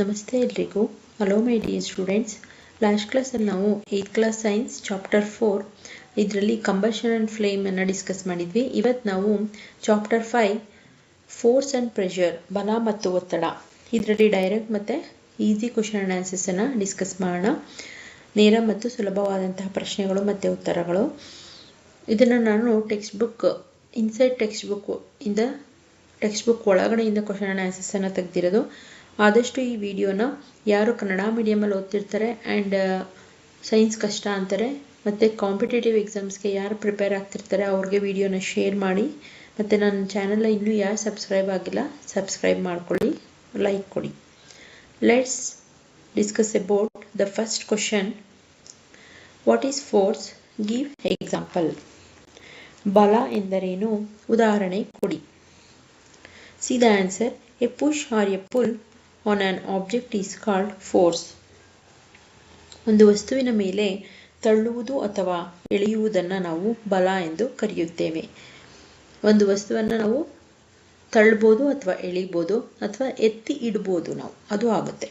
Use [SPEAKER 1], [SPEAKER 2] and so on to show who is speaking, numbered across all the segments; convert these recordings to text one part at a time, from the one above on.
[SPEAKER 1] ನಮಸ್ತೆ ಎಲ್ರಿಗೂ. Hello my dear students last ಕ್ಲಾಸಲ್ಲಿ ನಾವು eighth class science chapter four ಇದರಲ್ಲಿ ಕಂಬಷನ್ ಆ್ಯಂಡ್ ಫ್ಲೇಮನ್ನು ಡಿಸ್ಕಸ್ ಮಾಡಿದ್ವಿ. ಇವತ್ತು ನಾವು chapter five force and pressure ಬಲ ಮತ್ತು ಒತ್ತಡ ಇದರಲ್ಲಿ ಡೈರೆಕ್ಟ್ ಮತ್ತು ಈಸಿ ಕ್ವಶನ್ ಆ್ಯಂಡ್ ಆನ್ಸರ್ಸನ್ನು ಡಿಸ್ಕಸ್ ಮಾಡೋಣ. ನೇರ ಮತ್ತು ಸುಲಭವಾದಂತಹ ಪ್ರಶ್ನೆಗಳು ಮತ್ತು ಉತ್ತರಗಳು. ಇದನ್ನು ನಾನು text book inside text book ಇಂದ ಟೆಕ್ಸ್ಟ್ ಬುಕ್ ಒಳಗಡೆಯಿಂದ ಕ್ವಶನ್ ಆ್ಯಂಡ್ ಆನ್ಸರ್ಸನ್ನು ತೆಗೆದಿರೋದು. ಆದಷ್ಟು ಈ ವಿಡಿಯೋನ ಯಾರು ಕನ್ನಡ ಮೀಡಿಯಮಲ್ಲಿ ಓದ್ತಿರ್ತಾರೆ ಆ್ಯಂಡ್ ಸೈನ್ಸ್ ಕಷ್ಟ ಅಂತಾರೆ ಮತ್ತು ಕಾಂಪಿಟೇಟಿವ್ ಎಕ್ಸಾಮ್ಸ್ಗೆ ಯಾರು ಪ್ರಿಪೇರ್ ಆಗ್ತಿರ್ತಾರೆ ಅವ್ರಿಗೆ ವಿಡಿಯೋನ ಶೇರ್ ಮಾಡಿ ಮತ್ತು ನನ್ನ ಚಾನಲ್ನ ಇನ್ನೂ ಯಾರು ಸಬ್ಸ್ಕ್ರೈಬ್ ಆಗಿಲ್ಲ ಸಬ್ಸ್ಕ್ರೈಬ್ ಮಾಡ್ಕೊಳ್ಳಿ ಲೈಕ್ ಕೊಡಿ. Let's discuss about the first question what is force give example ಬಲ ಎಂದರೇನು? ಉದಾಹರಣೆ ಕೊಡಿ. See the answer a push or a pull on on object is called force ಒಂದು ವಸ್ತುವಿನ ಮೇಲೆ ತಳ್ಳುವುದು ಅಥವಾ ಎಳೆಯುವುದನ್ನು ನಾವು ಬಲ ಎಂದು ಕರೆಯುತ್ತೇವೆ. ಒಂದು ವಸ್ತುವನ್ನು ನಾವು ತಳ್ಬೋದು ಅಥವಾ ಎಳಿಬೋದು ಅಥವಾ ಎತ್ತಿ ಇಡ್ಬೋದು ನಾವು, ಅದು ಆಗುತ್ತೆ.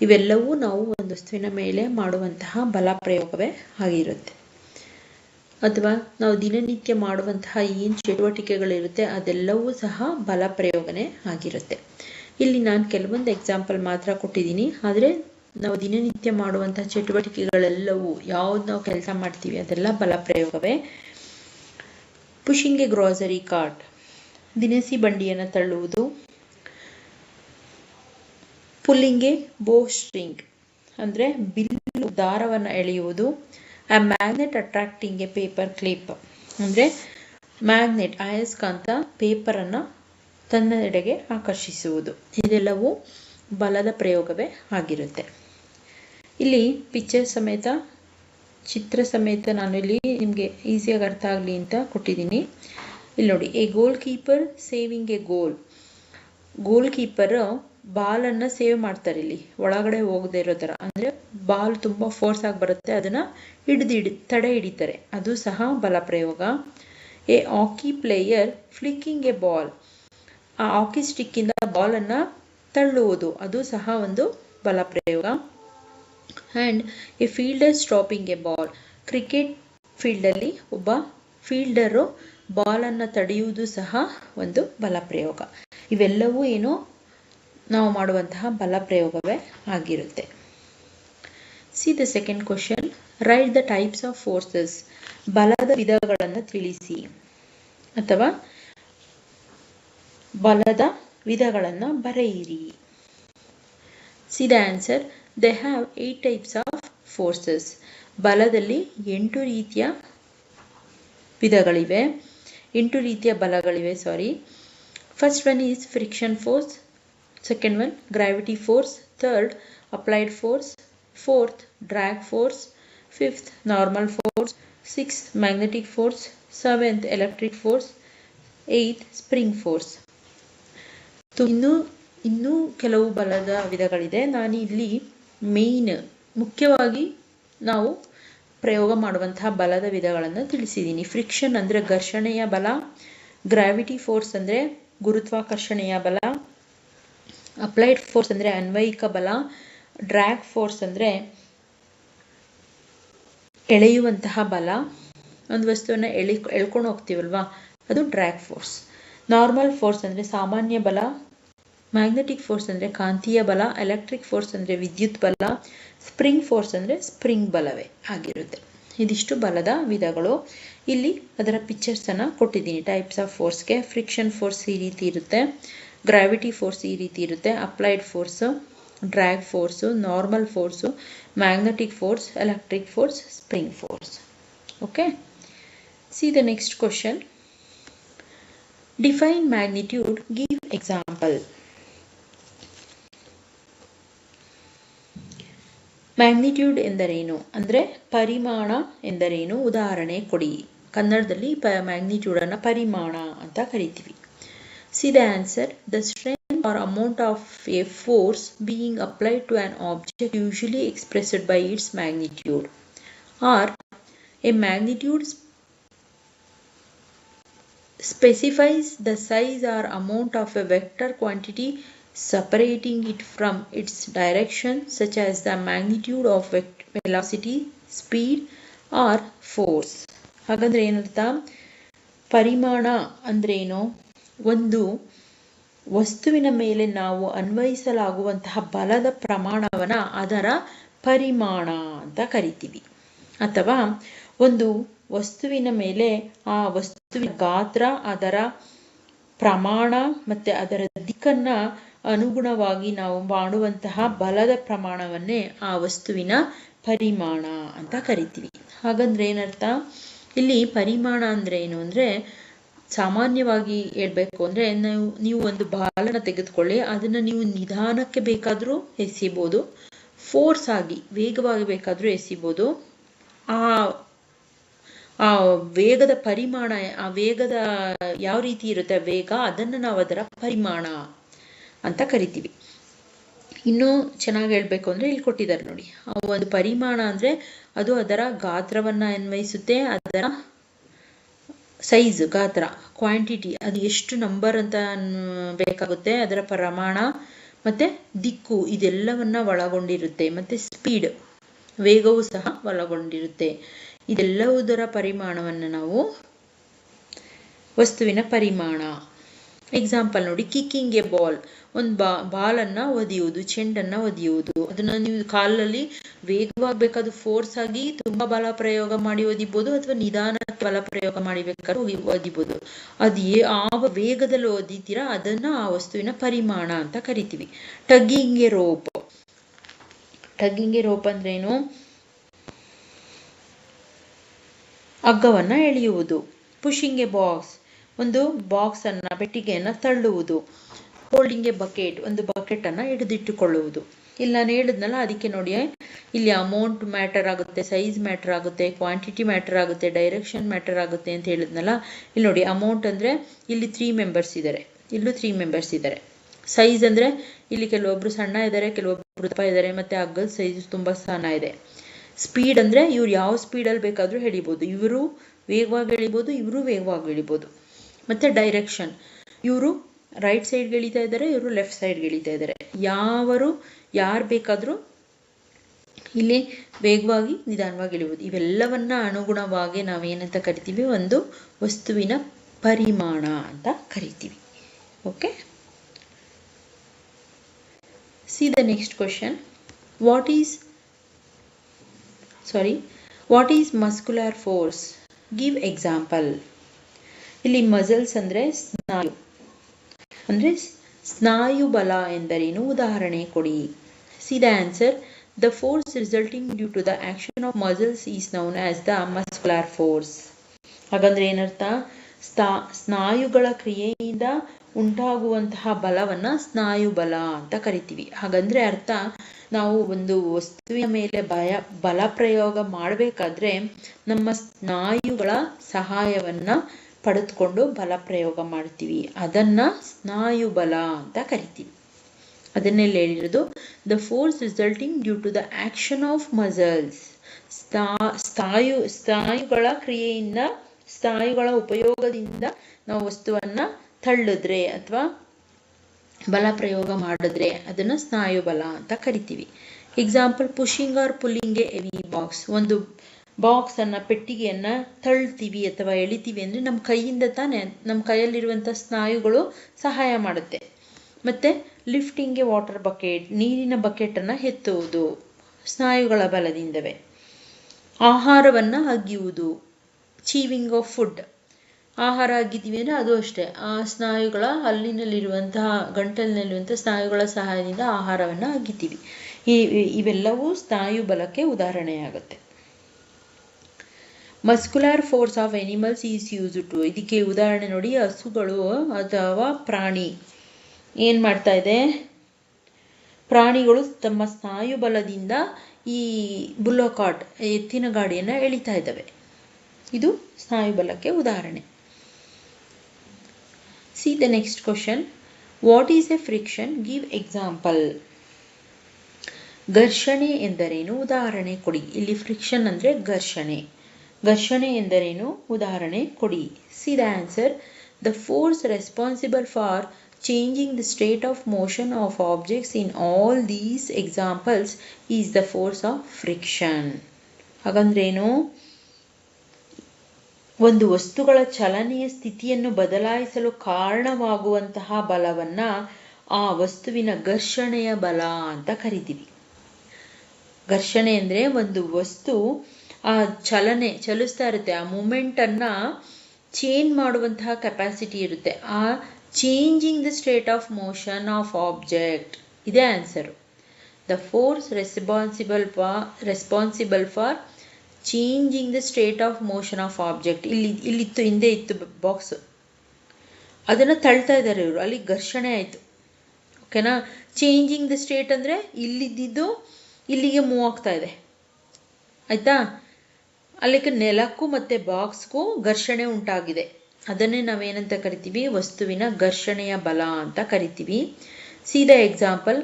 [SPEAKER 1] ಇವೆಲ್ಲವೂ ನಾವು ಒಂದು ವಸ್ತುವಿನ ಮೇಲೆ ಮಾಡುವಂತಹ ಬಲ ಪ್ರಯೋಗವೇ ಆಗಿರುತ್ತೆ. ಅಥವಾ ನಾವು ದಿನನಿತ್ಯ ಮಾಡುವಂತಹ ಏನು ಚಟುವಟಿಕೆಗಳಿರುತ್ತೆ ಅದೆಲ್ಲವೂ ಸಹ ಬಲ ಪ್ರಯೋಗನೇ ಆಗಿರುತ್ತೆ. ಇಲ್ಲಿ ನಾನು ಕೆಲವೊಂದು ಎಕ್ಸಾಂಪಲ್ ಮಾತ್ರ ಕೊಟ್ಟಿದ್ದೀನಿ. ಆದರೆ ನಾವು ದಿನನಿತ್ಯ ಮಾಡುವಂಥ ಚಟುವಟಿಕೆಗಳೆಲ್ಲವೂ ಯಾವ್ದು ನಾವು ಕೆಲಸ ಮಾಡ್ತೀವಿ ಅದೆಲ್ಲ ಬಲ ಪ್ರಯೋಗವೇ ಪುಷಿಂಗ್ ಎ ಗ್ರಾಸರಿ ಕಾರ್ಟ್ ದಿನಸಿ ಬಂಡಿಯನ್ನು ತಳ್ಳುವುದು. ಪುಲ್ಲಿಂಗ್ ಎ ಬೋ ಸ್ಟ್ರಿಂಗ್ ಅಂದರೆ ಬಿಲ್ಲು ದಾರವನ್ನು ಎಳೆಯುವುದು. A magnet attracting a paper clip ಅಂದರೆ ಮ್ಯಾಗ್ನೆಟ್ ಅಯಸ್ಕಾಂತ ಪೇಪರನ್ನು ತನ್ನೆಡೆಗೆ ಆಕರ್ಷಿಸುವುದು. ಇದೆಲ್ಲವೂ ಬಲದ ಪ್ರಯೋಗವೇ ಆಗಿರುತ್ತೆ. ಇಲ್ಲಿ ಪಿಕ್ಚರ್ ಸಮೇತ, ಚಿತ್ರ ಸಮೇತ ನಾನು ಇಲ್ಲಿ ನಿಮಗೆ ಈಸಿಯಾಗಿ ಅರ್ಥ ಆಗಲಿ ಅಂತ ಕೊಟ್ಟಿದ್ದೀನಿ. ಇಲ್ಲಿ ನೋಡಿ, a goalkeeper saving a goal goalkeeper ಬಾಲನ್ನು save ಮಾಡ್ತಾರೆ ಇಲ್ಲಿ. ಒಳಗಡೆ ಹೋಗದೆ ಇರೋ ಥರ. ಅಂದರೆ ಬಾಲ್ ತುಂಬ ಫೋರ್ಸ್ ಆಗಿ ಬರುತ್ತೆ, ಅದನ್ನು ಹಿಡಿದು ಹಿಡಿ, ತಡೆ ಹಿಡಿತಾರೆ. ಅದು ಸಹ ಬಲ ಪ್ರಯೋಗ. A hockey player flicking a ball ಆ ಹಾಕಿ ಸ್ಟಿಕ್ಕಿಂದ ಬಾಲನ್ನು ತಳ್ಳುವುದು. ಅದು ಸಹ ಒಂದು ಬಲ ಪ್ರಯೋಗ and a fielder stopping a ball cricket ಫೀಲ್ಡಲ್ಲಿ ಒಬ್ಬ ಫೀಲ್ಡರು ಬಾಲನ್ನು ತಡೆಯುವುದು ಸಹ ಒಂದು ಬಲ ಪ್ರಯೋಗ ಇವೆಲ್ಲವೂ ಏನು ನಾವು ಮಾಡುವಂತಹ ಬಲ ಪ್ರಯೋಗವೇ ಆಗಿರುತ್ತೆ. See the second question write the types of forces ಬಲದ ವಿಧಗಳನ್ನು ತಿಳಿಸಿ. ಅಥವಾ ಬಲದ ವಿಧಗಳನ್ನು ಬರೆಯಿರಿ. See the answer they have eight types of forces ಬಲದಲ್ಲಿ ಎಂಟು ರೀತಿಯ ವಿಧಗಳಿವೆ. ಎಂಟು ರೀತಿಯ ಬಲಗಳಿವೆ sorry first one is friction force second one gravity force third applied force fourth drag force fifth normal force six magnetic force seventh electric force eighth spring force ಇನ್ನೂ ಇನ್ನೂ ಕೆಲವು ಬಲದ ವಿಧಗಳಿದೆ. ನಾನು ಇಲ್ಲಿ ಮೇನ್ ಮುಖ್ಯವಾಗಿ ನಾವು ಪ್ರಯೋಗ ಮಾಡುವಂತಹ ಬಲದ ವಿಧಗಳನ್ನು ತಿಳಿಸಿದ್ದೀನಿ. ಫ್ರಿಕ್ಷನ್ ಅಂದರೆ ಘರ್ಷಣೆಯ ಬಲ ಗ್ರಾವಿಟಿ ಫೋರ್ಸ್ ಅಂದರೆ ಗುರುತ್ವಾಕರ್ಷಣೆಯ ಬಲ ಅಪ್ಲೈಡ್ ಫೋರ್ಸ್ ಅಂದರೆ ಅನ್ವಯಿಕ ಬಲ ಡ್ರ್ಯಾಗ್ ಫೋರ್ಸ್ ಅಂದರೆ ಎಳೆಯುವಂತಹ ಬಲ. ಒಂದು ವಸ್ತುವನ್ನು ಎಳಿ, ಎಳ್ಕೊಂಡು ಹೋಗ್ತೀವಲ್ವಾ? ಅದು ಡ್ರ್ಯಾಗ್ ಫೋರ್ಸ್ ನಾರ್ಮಲ್ ಫೋರ್ಸ್ ಅಂದರೆ ಸಾಮಾನ್ಯ ಬಲ ಮ್ಯಾಗ್ನೆಟಿಕ್ ಫೋರ್ಸ್ ಅಂದರೆ ಕಾಂತೀಯ ಬಲ ಎಲೆಕ್ಟ್ರಿಕ್ ಫೋರ್ಸ್ ಅಂದರೆ ವಿದ್ಯುತ್ ಬಲ ಸ್ಪ್ರಿಂಗ್ ಫೋರ್ಸ್ ಅಂದರೆ ಸ್ಪ್ರಿಂಗ್ ಬಲವೇ ಆಗಿರುತ್ತೆ. ಇದಿಷ್ಟು ಬಲದ ವಿಧಗಳು. ಇಲ್ಲಿ ಅದರ ಪಿಕ್ಚರ್ಸನ್ನು ಕೊಟ್ಟಿದ್ದೀನಿ. ಟೈಪ್ಸ್ ಆಫ್ ಫೋರ್ಸ್ಗೆ ಫ್ರಿಕ್ಷನ್ ಫೋರ್ಸ್ ಈ ರೀತಿ ಇರುತ್ತೆ ಗ್ರಾವಿಟಿ ಫೋರ್ಸ್ ಈ ರೀತಿ ಇರುತ್ತೆ applied force drag force normal force magnetic force electric force spring force okay see the next question define magnitude give example magnitude ಎಂದರೇನು? ಅಂದರೆ ಪರಿಮಾಣ ಎಂದರೇನು? ಉದಾಹರಣೆ ಕೊಡಿ. ಕನ್ನಡದಲ್ಲಿ ಪ ಮ್ಯಾಗ್ನಿಟ್ಯೂಡನ್ನು ಪರಿಮಾಣ ಅಂತ ಕರಿತೀವಿ. See the answer the strength or amount of a force being applied to an object usually expressed by its magnitude or a magnitude specifies the size or amount of a vector quantity separating it from its direction such as the magnitude of velocity, speed or force. ಹಾಗಂದ್ರೆ ಏನರ್ಥ? ಪರಿಮಾಣ ಅಂದ್ರೇನು? ಒಂದು ವಸ್ತುವಿನ ಮೇಲೆ ನಾವು ಅನ್ವಯಿಸಲಾಗುವಂತಹ ಬಲದ ಪ್ರಮಾಣವನ್ನ ಅದರ ಪರಿಮಾಣ ಅಂತ ಕರಿತೀವಿ. ಅಥವಾ ಒಂದು ವಸ್ತುವಿನ ಮೇಲೆ ಆ ವಸ್ತುವಿನ ಗಾತ್ರ ಅದರ ಪ್ರಮಾಣ ಮತ್ತೆ ಅದರ ದಿಕ್ಕನ್ನ ಅನುಗುಣವಾಗಿ ನಾವು ಮಾಡುವಂತಹ ಬಲದ ಪ್ರಮಾಣವನ್ನೇ ಆ ವಸ್ತುವಿನ ಪರಿಮಾಣ ಅಂತ ಕರಿತೀವಿ. ಹಾಗಂದ್ರೆ ಏನರ್ಥ? ಇಲ್ಲಿ ಪರಿಮಾಣ ಅಂದ್ರೆ ಏನು ಅಂದ್ರೆ ಸಾಮಾನ್ಯವಾಗಿ ಹೇಳ್ಬೇಕು ಅಂದ್ರೆ ನೀವು ನೀವು ಒಂದು ಬಾಲನ ತೆಗೆದುಕೊಳ್ಳಿ, ಅದನ್ನ ನೀವು ನಿಧಾನಕ್ಕೆ ಬೇಕಾದ್ರೂ ಎಸಿಬಹುದು ಫೋರ್ಸ್ ಆಗಿ ವೇಗವಾಗಿ ಬೇಕಾದ್ರೂ ಎಸಿಬಹುದು ಆ ಆ ವೇಗದ ಪರಿಮಾಣ, ಆ ವೇಗದ ಯಾವ ರೀತಿ ಇರುತ್ತೆ? ವೇಗ, ಅದನ್ನು ನಾವು ಅದರ ಪರಿಮಾಣ ಅಂತ ಕರಿತೀವಿ. ಇನ್ನೂ ಚೆನ್ನಾಗಿ ಹೇಳಬೇಕು ಅಂದ್ರೆ ಇಲ್ಲಿ ಕೊಟ್ಟಿದ್ದಾರೆ ನೋಡಿ. ಆ ಒಂದು ಪರಿಮಾಣ ಅಂದ್ರೆ ಅದು ಅದರ ಗಾತ್ರವನ್ನ ಅನ್ವಯಿಸುತ್ತೆ, ಅದರ ಸೈಜ್ ಗಾತ್ರ ಕ್ವಾಂಟಿಟಿ ಅದು ಎಷ್ಟು ನಂಬರ್ ಅಂತ ಬೇಕಾಗುತ್ತೆ, ಅದರ ಪ್ರಮಾಣ, ಮತ್ತೆ ದಿಕ್ಕು ಇದೆಲ್ಲವನ್ನ ಒಳಗೊಂಡಿರುತ್ತೆ, ಮತ್ತೆ ಸ್ಪೀಡ್ ವೇಗವೂ ಸಹ ಒಳಗೊಂಡಿರುತ್ತೆ. ಇದೆಲ್ಲವುದರ ಪರಿಮಾಣವನ್ನು ನಾವು ವಸ್ತುವಿನ ಪರಿಮಾಣ. ಎಕ್ಸಾಂಪಲ್ ನೋಡಿ ಕಿಕ್ಕಿಂಗ್ ಎ ಬಾಲ್ ಒಂದು ಬಾ, ಬಾಲನ್ನ ಒದೆಯುವುದು, ಚೆಂಡನ್ನ ಒದೆಯುವುದು. ಅದನ್ನ ನೀವು ಕಾಲಲ್ಲಿ ವೇಗವಾಗಿ ಬೇಕಾದ ಫೋರ್ಸ್ ಆಗಿ ತುಂಬಾ ಬಲ ಪ್ರಯೋಗ ಮಾಡಿ ಒದಿಬೋದು ಅಥವಾ ನಿಧಾನಕ್ಕೆ ಬಲ ಪ್ರಯೋಗ ಮಾಡಿ ಬೇಕಾದ್ರೆ ಒದಿಬಹುದು ಅದು ಯಾವ ವೇಗದಲ್ಲಿ ಒದಿತೀರಾ, ಅದನ್ನ ಆ ವಸ್ತುವಿನ ಪರಿಮಾಣ ಅಂತ ಕರಿತೀವಿ. ಟಗ್ಗಿಂಗ್ ರೋಪ್ ಟಗ್ಗಿಂಗ್ ರೋಪ್ ಅಂದ್ರೇನು? ಹಗ್ಗವನ್ನ ಎಳೆಯುವುದು. ಪುಷಿಂಗ್ ಎ ಬಾಕ್ಸ್ ಒಂದು ಬಾಕ್ಸ್ ಅನ್ನ ಪೆಟ್ಟಿಗೆಯನ್ನ ತಳ್ಳುವುದು. ಹೋಲ್ಡಿಂಗ್ ಬಕೆಟ್ ಒಂದು ಬಕೆಟ್ ಅನ್ನ ಹಿಡಿದಿಟ್ಟುಕೊಳ್ಳುವುದು. ಇಲ್ಲಿ, ನಾನು ಹೇಳಿದ್ನಲ್ಲ, ಅದಕ್ಕೆ ನೋಡಿ ಇಲ್ಲಿ ಅಮೌಂಟ್ ಮ್ಯಾಟರ್ ಆಗುತ್ತೆ ಸೈಜ್ ಮ್ಯಾಟರ್ ಆಗುತ್ತೆ ಕ್ವಾಂಟಿಟಿ ಮ್ಯಾಟರ್ ಆಗುತ್ತೆ ಡೈರೆಕ್ಷನ್ ಮ್ಯಾಟರ್ ಆಗುತ್ತೆ ಅಂತ ಹೇಳಿದ್ನಲ್ಲ, ಇಲ್ಲಿ ನೋಡಿ ಅಮೌಂಟ್ ಅಂದ್ರೆ ಇಲ್ಲಿ ತ್ರೀ ಮೆಂಬರ್ಸ್ ಇದ್ದಾರೆ. ಇಲ್ಲೂ ತ್ರೀ ಮೆಂಬರ್ಸ್ ಇದ್ದಾರೆ. ಸೈಜ್ ಅಂದ್ರೆ ಇಲ್ಲಿ ಕೆಲವೊಬ್ರು ಸಣ್ಣ ಇದ್ದಾರೆ, ಕೆಲವೊಬ್ರು ದಪ್ಪ ಇದ್ದಾರೆ, ಮತ್ತೆ ಹಗ್ಗದ ಸೈಜ್ ತುಂಬಾ ಸಣ್ಣ ಇದೆ. ಸ್ಪೀಡ್ ಅಂದ್ರೆ ಇವ್ರು ಯಾವ ಸ್ಪೀಡಲ್ಲಿ ಬೇಕಾದರೂ ಎಳಿಬೋದು. ಇವರು ವೇಗವಾಗಿ ಎಳಿಬೋದು, ಇವರು ವೇಗವಾಗಿ ಎಳಿಬೋದು. ಮತ್ತೆ ಡೈರೆಕ್ಷನ್ ಇವರು ರೈಟ್ ಸೈಡ್ಗೆ ಇಳಿತಾ ಇದ್ದಾರೆ, ಇವರು ಲೆಫ್ಟ್ ಸೈಡ್ಗೆ ಇಳಿತಾ ಇದ್ದಾರೆ. ಯಾವರು, ಯಾರು ಬೇಕಾದರೂ ಇಲ್ಲಿ ವೇಗವಾಗಿ ನಿಧಾನವಾಗಿ ಇಳಿಬೋದು. ಇವೆಲ್ಲವನ್ನ ಅನುಗುಣವಾಗಿ ನಾವೇನಂತ ಕರಿತೀವಿ? ಒಂದು ವಸ್ತುವಿನ ಪರಿಮಾಣ ಅಂತ ಕರಿತೀವಿ. Okay see the next question what is sorry what is muscular force give example ಇಲ್ಲಿ ಮಸಲ್ಸ್ ಅಂದ್ರೆ ಸ್ನಾಯು. ಅಂದ್ರೆ ಸ್ನಾಯು ಬಲ ಎಂದರೇನು? ಉದಾಹರಣೆ ಕೊಡಿ. See the answer the force resulting due to the action of muscles is known as the muscular force ಹಾಗಂದ್ರೆ ಏನರ್ಥ? ಸ್ನಾಯುಗಳ ಕ್ರಿಯೆಯಿಂದ ಉಂಟಾಗುವಂತಹ ಬಲವನ್ನ ಸ್ನಾಯು ಬಲ ಅಂತ ಕರಿತೀವಿ. ಹಾಗಂದ್ರೆ ಅರ್ಥ, ನಾವು ಒಂದು ವಸ್ತುವಿನ ಮೇಲೆ ಭಯ, ಬಲ ಪ್ರಯೋಗ ಮಾಡಬೇಕಾದ್ರೆ ನಮ್ಮ ಸ್ನಾಯುಗಳ ಸಹಾಯವನ್ನ ಪಡೆದುಕೊಂಡು ಬಲ ಪ್ರಯೋಗ ಮಾಡ್ತೀವಿ. ಅದನ್ನ ಸ್ನಾಯು ಬಲ ಅಂತ ಕರಿತೀವಿ. ಅದನ್ನೆಲ್ಲ ಹೇಳಿರೋದು the force resulting due to the action of muscles ಸ್ಥಾ ಸ್ನಾಯು, ಸ್ನಾಯುಗಳ ಕ್ರಿಯೆಯಿಂದ, ಸ್ನಾಯುಗಳ ಉಪಯೋಗದಿಂದ ನಾವು ವಸ್ತುವನ್ನ ತಳ್ಳಿದ್ರೆ ಅಥವಾ ಬಲ ಪ್ರಯೋಗ ಮಾಡಿದ್ರೆ ಅದನ್ನ ಸ್ನಾಯು ಬಲ ಅಂತ ಕರಿತೀವಿ. Example pushing or pulling a heavy box ಒಂದು ಬಾಕ್ಸ್ ಪೆಟ್ಟಿಗೆಯನ್ನು ತಳ್ತೀವಿ ಅಥವಾ ಎಳಿತೀವಿ ಅಂದ್ರೆ ನಮ್ಮ ಕೈಯಿಂದ ತಾನೇ ನಮ್ಮ ಕೈಯಲ್ಲಿರುವಂಥ ಸ್ನಾಯುಗಳು ಸಹಾಯ ಮಾಡುತ್ತೆ. ಮತ್ತೆ ಲಿಫ್ಟಿಂಗ್ಗೆ ವಾಟರ್ ಬಕೆಟ್ ನೀರಿನ ಬಕೆಟನ್ನು ಎತ್ತುವುದು, ಸ್ನಾಯುಗಳ ಬಲದಿಂದವೇ. ಆಹಾರವನ್ನ ಅಗಿಯುವುದು ಚೀವಿಂಗ್ ಆಫ್ ಫುಡ್ ಆಹಾರ ಅಗಿತೀವಿ ಅಂದರೆ ಅದು ಅಷ್ಟೇ. ಆ ಸ್ನಾಯುಗಳ ಅಲ್ಲಿನಲ್ಲಿರುವಂತಹ ಗಂಟಲಿನಲ್ಲಿರುವಂಥ ಸ್ನಾಯುಗಳ ಸಹಾಯದಿಂದ ಆಹಾರವನ್ನ ಅಗಿತೀವಿ. ಈ, ಇವೆಲ್ಲವೂ ಸ್ನಾಯು ಬಲಕ್ಕೆ ಉದಾಹರಣೆಯಾಗುತ್ತೆ. Muscular force of animals is use to ಇದಕ್ಕೆ ಉದಾಹರಣೆ ನೋಡಿ, ಹಸುಗಳು ಅಥವಾ ಪ್ರಾಣಿ. ಏನು ಮಾಡ್ತಾ ಇದೆ? ಪ್ರಾಣಿಗಳು ತಮ್ಮ ಸ್ನಾಯು ಬಲದಿಂದ ಈ ಬುಲ್ಲೋಕಾಟ್ ಎತ್ತಿನ ಗಾಡಿಯನ್ನು ಎಳಿತಾ ಇದ್ದಾವೆ. ಇದು ಸ್ನಾಯು ಬಲಕ್ಕೆ ಉದಾಹರಣೆ. See the next question what is a friction give example ಘರ್ಷಣೆ ಎಂದರೇನು? ಉದಾಹರಣೆ ಕೊಡಿ. ಇಲ್ಲಿ ಫ್ರಿಕ್ಷನ್ ಅಂದ್ರೆ ಘರ್ಷಣೆ. ಘರ್ಷಣೆ ಎಂದರೇನು? ಉದಾಹರಣೆ ಕೊಡಿ. See the answer the force responsible for changing the state of motion of objects in all these examples is the force of friction ಹಾಗಂದ್ರೇನು? ಒಂದು ವಸ್ತುಗಳ ಚಲನೆಯ ಸ್ಥಿತಿಯನ್ನು ಬದಲಾಯಿಸಲು ಕಾರಣವಾಗುವಂತಹ ಬಲವನ್ನ ಆ ವಸ್ತುವಿನ ಘರ್ಷಣೆಯ ಬಲ ಅಂತ ಕರಿತೀವಿ. ಘರ್ಷಣೆ ಅಂದರೆ ಒಂದು ವಸ್ತು ಆ ಚಲನೆ ಚಲಿಸ್ತಾ ಇರುತ್ತೆ. ಆ ಮೂಮೆಂಟನ್ನು ಚೇಂಜ್ ಮಾಡುವಂತಹ ಕೆಪಾಸಿಟಿ ಇರುತ್ತೆ. ಆ changing the state of motion of object ಇದೇ answer the force responsible for responsible for changing the state of motion of object ಇಲ್ಲಿ, ಇಲ್ಲಿತ್ತು, ಹಿಂದೆ ಇತ್ತು ಬಾಕ್ಸ್ ಅದನ್ನು ತಳ್ತಾ ಇದ್ದಾರೆ ಇವರು. ಅಲ್ಲಿ ಘರ್ಷಣೆ ಆಯಿತು. ಓಕೆನಾ ಚೇಂಜಿಂಗ್ ದ ಸ್ಟೇಟ್ ಅಂದರೆ ಇಲ್ಲಿದ್ದಿದ್ದು ಇಲ್ಲಿಗೆ ಮೂವ್ ಆಗ್ತಾ ಇದೆ. ಆಯಿತಾ? ಅಲ್ಲಿಗೆ ನೆಲಕ್ಕೂ ಮತ್ತು ಬಾಕ್ಸ್ಗೂ ಘರ್ಷಣೆ ಉಂಟಾಗಿದೆ. ಅದನ್ನೇ ನಾವೇನಂತ ಕರಿತೀವಿ? ವಸ್ತುವಿನ ಘರ್ಷಣೆಯ ಬಲ ಅಂತ ಕರಿತೀವಿ. See the example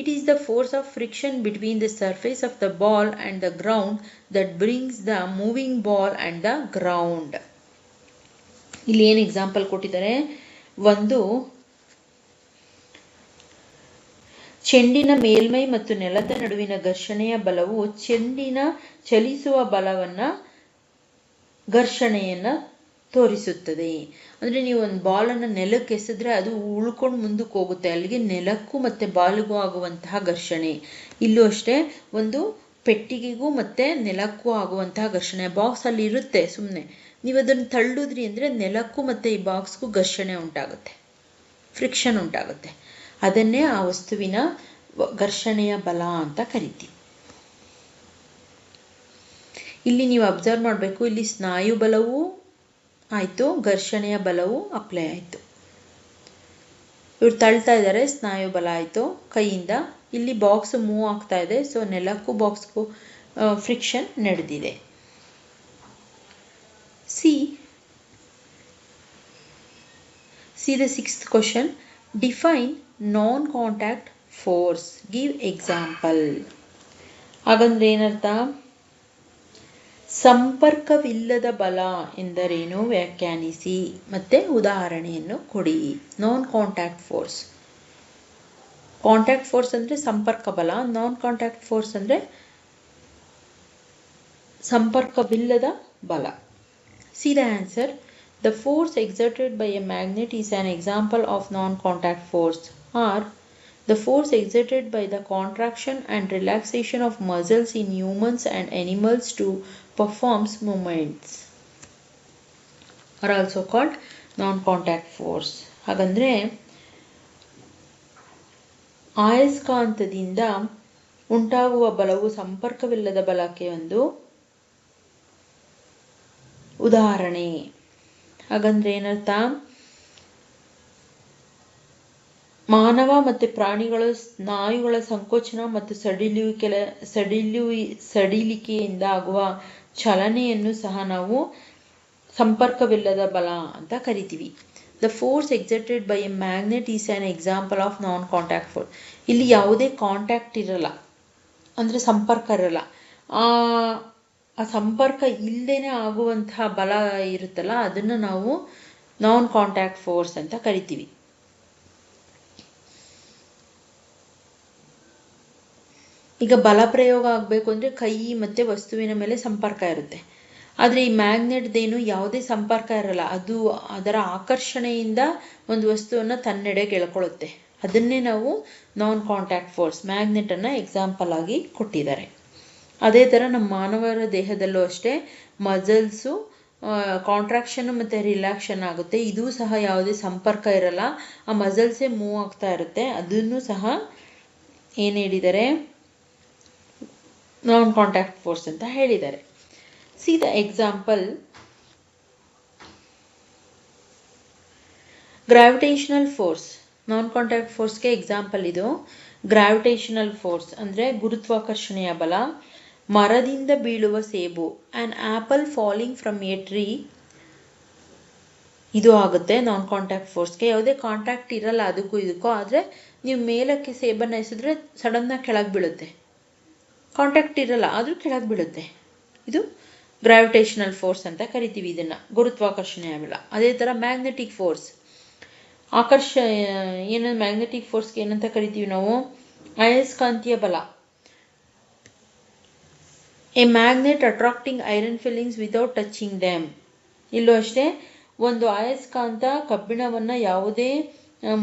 [SPEAKER 1] it is the force of friction between the surface of the ball and the ground that brings the moving ball and the ground ಇಲ್ಲಿ ಏನು ಎಕ್ಸಾಂಪಲ್ ಕೊಟ್ಟಿದ್ದಾರೆ? ಒಂದು ಚೆಂಡಿನ ಮೇಲ್ಮೈ ಮತ್ತು ನೆಲದ ನಡುವಿನ ಘರ್ಷಣೆಯ ಬಲವು ಚೆಂಡಿನ ಚಲಿಸುವ ಬಲವನ್ನ, ಘರ್ಷಣೆಯನ್ನ ತೋರಿಸುತ್ತದೆ. ಅಂದ್ರೆ ನೀವು ಒಂದು ಬಾಲನ್ನು ನೆಲಕ್ಕೆ ಎಸೆದ್ರೆ ಅದು ಉಳ್ಕೊಂಡು ಮುಂದಕ್ಕೆ ಹೋಗುತ್ತೆ. ಅಲ್ಲಿಗೆ ನೆಲಕ್ಕೂ ಮತ್ತೆ ಬಾಲಿಗೂ ಆಗುವಂತಹ ಘರ್ಷಣೆ. ಇಲ್ಲೂ ಅಷ್ಟೇ, ಒಂದು ಪೆಟ್ಟಿಗೆಗೂ ಮತ್ತೆ ನೆಲಕ್ಕೂ ಆಗುವಂತಹ ಘರ್ಷಣೆ. ಬಾಕ್ಸ್ ಅಲ್ಲಿ ಇರುತ್ತೆ ಸುಮ್ಮನೆ ನೀವು ಅದನ್ನು ತಳ್ಳುದ್ರಿ ಅಂದ್ರೆ ನೆಲಕ್ಕೂ ಮತ್ತೆ ಈ ಬಾಕ್ಸ್ಗೂ ಘರ್ಷಣೆ ಉಂಟಾಗುತ್ತೆ. ಫ್ರಿಕ್ಷನ್ ಉಂಟಾಗುತ್ತೆ. ಅದನ್ನೇ ಆ ವಸ್ತುವಿನ ಘರ್ಷಣೆಯ ಬಲ ಅಂತ ಕರಿತೀವಿ. ಇಲ್ಲಿ ನೀವು ಅಬ್ಸರ್ವ್ ಮಾಡಬೇಕು, ಇಲ್ಲಿ ಸ್ನಾಯು ಬಲವೂ ಆಯಿತು, ಘರ್ಷಣೆಯ ಬಲವೂ ಅಪ್ಲೈ ಆಯಿತು. ಇವ್ರು ತಳ್ತಾ ಇದ್ದಾರೆ ಸ್ನಾಯು ಬಲ ಆಯಿತು, ಕೈಯಿಂದ. ಇಲ್ಲಿ ಬಾಕ್ಸ್ ಮೂವ್ ಆಗ್ತಾ ಇದೆ ಸೊ ನೆಲಕ್ಕೂ ಬಾಕ್ಸ್ಗೂ ಫ್ರಿಕ್ಷನ್ ನಡೆದಿದೆ. See see the sixth question define non contact force give example ಹಾಗಂದ್ರೆ ಏನರ್ಥ? ಸಂಪರ್ಕವಿಲ್ಲದ ಬಲ ಎಂದರೇನು? ವ್ಯಾಖ್ಯಾನಿಸಿ. ಮತ್ತೆ ಉದಾಹರಣೆಯನ್ನು ಕೊಡಿ. Non contact force contact force ಅಂದ್ರೆ ಸಂಪರ್ಕ ಬಲ. ನಾನ್ ಕಾಂಟ್ಯಾಕ್ಟ್ ಫೋರ್ಸ್ ಅಂದ್ರೆ ಸಂಪರ್ಕವಿಲ್ಲದ ಬಲ. See the answer the force exerted by a magnet is an example of non contact force. Or, the force exerted by the contraction and relaxation of muscles in humans and animals to perform movements are also called non-contact force ಹಾಗಂದರೆ ಆಯಸ್ಕಾಂತದಿಂದ ಉಂಟಾಗುವ ಬಲವು ಸಂಪರ್ಕವಿಲ್ಲದ ಬಲಕ್ಕೆ ಒಂದು ಉದಾಹರಣೆ ಹಾಗಂದ್ರೆ ಏನರ್ಥ? ಮಾನವ ಮತ್ತು ಪ್ರಾಣಿಗಳ ಸ್ನಾಯುಗಳ ಸಂಕೋಚನ ಮತ್ತು ಸಡಿಲುವಿಕೆ ಸಡಿಲು ಸಡಿಲಿಕೆಯಿಂದ ಆಗುವ ಚಲನೆಯನ್ನು ಸಹ ನಾವು ಸಂಪರ್ಕವಿಲ್ಲದ ಬಲ ಅಂತ ಕರಿತೀವಿ. The force exerted by a magnet is an example of non contact force ಇಲ್ಲಿ ಯಾವುದೇ ಕಾಂಟ್ಯಾಕ್ಟ್ ಇರಲ್ಲ. ಅಂದರೆ ಸಂಪರ್ಕ ಇರಲ್ಲ. ಆ ಸಂಪರ್ಕ ಇಲ್ಲದೇನೆ ಆಗುವಂತಹ ಬಲ ಇರುತ್ತಲ್ಲ, ಅದನ್ನು ನಾವು ನಾನ್ ಕಾಂಟ್ಯಾಕ್ಟ್ ಫೋರ್ಸ್ ಅಂತ ಕರಿತೀವಿ. ಈಗ ಬಲ ಪ್ರಯೋಗ ಆಗಬೇಕು ಅಂದರೆ ಕೈ ಮತ್ತು ವಸ್ತುವಿನ ಮೇಲೆ ಸಂಪರ್ಕ ಇರುತ್ತೆ. ಆದರೆ ಈ ಮ್ಯಾಗ್ನೆಟ್ದೇನು ಯಾವುದೇ ಸಂಪರ್ಕ ಇರಲ್ಲ, ಅದು ಅದರ ಆಕರ್ಷಣೆಯಿಂದ ಒಂದು ವಸ್ತುವನ್ನು ತನ್ನೆಡೆಗೆ ಎಳ್ಕೊಳ್ಳುತ್ತೆ ಅದನ್ನೇ ನಾವು ನಾನ್ ಕಾಂಟ್ಯಾಕ್ಟ್ ಫೋರ್ಸ್ ಮ್ಯಾಗ್ನೆಟನ್ನು ಎಕ್ಸಾಂಪಲ್ ಆಗಿ ಕೊಟ್ಟಿದ್ದಾರೆ. ಅದೇ ಥರ ನಮ್ಮ ಮಾನವರ ದೇಹದಲ್ಲೂ ಅಷ್ಟೇ ಮಜಲ್ಸು ಕಾಂಟ್ರಾಕ್ಷನ್ ಮತ್ತು ರಿಲ್ಯಾಕ್ಷನ್ ಆಗುತ್ತೆ. ಇದೂ ಸಹ ಯಾವುದೇ ಸಂಪರ್ಕ ಇರಲ್ಲ. ಆ ಮಜಲ್ಸೇ ಮೂವ್ ಆಗ್ತಾ ಇರುತ್ತೆ. ಅದನ್ನು ಸಹ ಏನು ಹೇಳಿದ್ದಾರೆ? ನಾನ್ ಕಾಂಟ್ಯಾಕ್ಟ್ ಫೋರ್ಸ್ ಅಂತ ಹೇಳಿದ್ದಾರೆ. See the example gravitational force non contact ಫೋರ್ಸ್ಗೆ example ಇದು. ಗ್ರಾವಿಟೇಷನಲ್ ಫೋರ್ಸ್ ಅಂದರೆ ಗುರುತ್ವಾಕರ್ಷಣೆಯ ಬಲ. ಮರದಿಂದ ಬೀಳುವ ಸೇಬು an apple falling from a tree ಇದು ಆಗುತ್ತೆ ನಾನ್ ಕಾಂಟ್ಯಾಕ್ಟ್ ಫೋರ್ಸ್ಗೆ ಯಾವುದೇ ಕಾಂಟ್ಯಾಕ್ಟ್ ಇರಲ್ಲ ಅದಕ್ಕೂ ಇದಕ್ಕೂ, ಆದರೆ ನೀವು ಮೇಲಕ್ಕೆ ಸೇಬನ್ನು ಎಸೆದ್ರೆ ಸಡನ್ನಾಗಿ ಕೆಳಗೆ ಬೀಳುತ್ತೆ. ಕಾಂಟ್ಯಾಕ್ಟ್ ಇರಲ್ಲ, ಆದರೂ ಕೆಳಗೆ ಬೀಳುತ್ತೆ. ಇದು ಗ್ರಾವಿಟೇಷನಲ್ ಫೋರ್ಸ್ ಅಂತ ಕರಿತೀವಿ ಇದನ್ನು. ಗುರುತ್ವಾಕರ್ಷಣೆ ಬಲ ಅದೇ ಥರ ಮ್ಯಾಗ್ನೆಟಿಕ್ ಫೋರ್ಸ್ ಆಕರ್ಷ, ಏನು ಮ್ಯಾಗ್ನೆಟಿಕ್ ಫೋರ್ಸ್ಗೆ ಏನಂತ ಕರಿತೀವಿ ನಾವು? ಅಯಸ್ಕಾಂತೀಯ ಬಲ. A magnet attracting iron fillings without touching them ಇಲ್ಲೂ ಅಷ್ಟೇ, ಒಂದು ಆಯಸ್ಕಾಂತ ಕಬ್ಬಿಣವನ್ನು ಯಾವುದೇ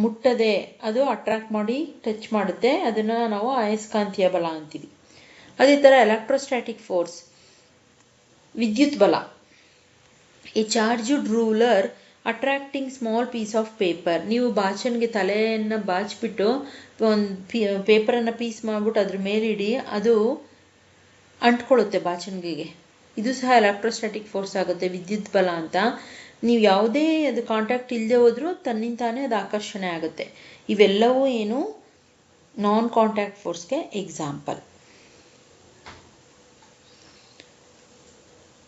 [SPEAKER 1] ಮುಟ್ಟದೆ, ಅದು ಅಟ್ರಾಕ್ಟ್ ಮಾಡಿ ಟಚ್ ಮಾಡುತ್ತೆ. ಅದನ್ನು ನಾವು ಅಯಸ್ಕಾಂತೀಯ ಬಲ ಅಂತೀವಿ. ಅದೇ ಥರ ಎಲೆಕ್ಟ್ರೋಸ್ಟ್ಯಾಟಿಕ್ ಫೋರ್ಸ್ ವಿದ್ಯುತ್ ಬಲ. A charged ruler attracting small piece of paper ನೀವು ಬಾಚನ್ಗೆ ತಲೆಯನ್ನು ಬಾಚಿಬಿಟ್ಟು ಒಂದು ಪೇಪರನ್ನು ಪೀಸ್ ಮಾಡಿಬಿಟ್ಟು ಅದ್ರ ಮೇಲಿಡಿ, ಅದು ಅಂಟ್ಕೊಳ್ಳುತ್ತೆ ಬಾಚಣಿಗೆಗೆ ಇದು ಸಹ ಎಲೆಕ್ಟ್ರೋಸ್ಟ್ಯಾಟಿಕ್ ಫೋರ್ಸ್ ಆಗುತ್ತೆ, ವಿದ್ಯುತ್ ಬಲ ಅಂತ. ನೀವು ಯಾವುದೇ ಅದು ಕಾಂಟ್ಯಾಕ್ಟ್ ಇಲ್ಲದೆ ಹೋದರೂ ತನ್ನಿಂತಾನೇ ಅದು ಆಕರ್ಷಣೆ ಆಗುತ್ತೆ. ಇವೆಲ್ಲವೂ ಏನು? Non contact ಫೋರ್ಸ್ಗೆ example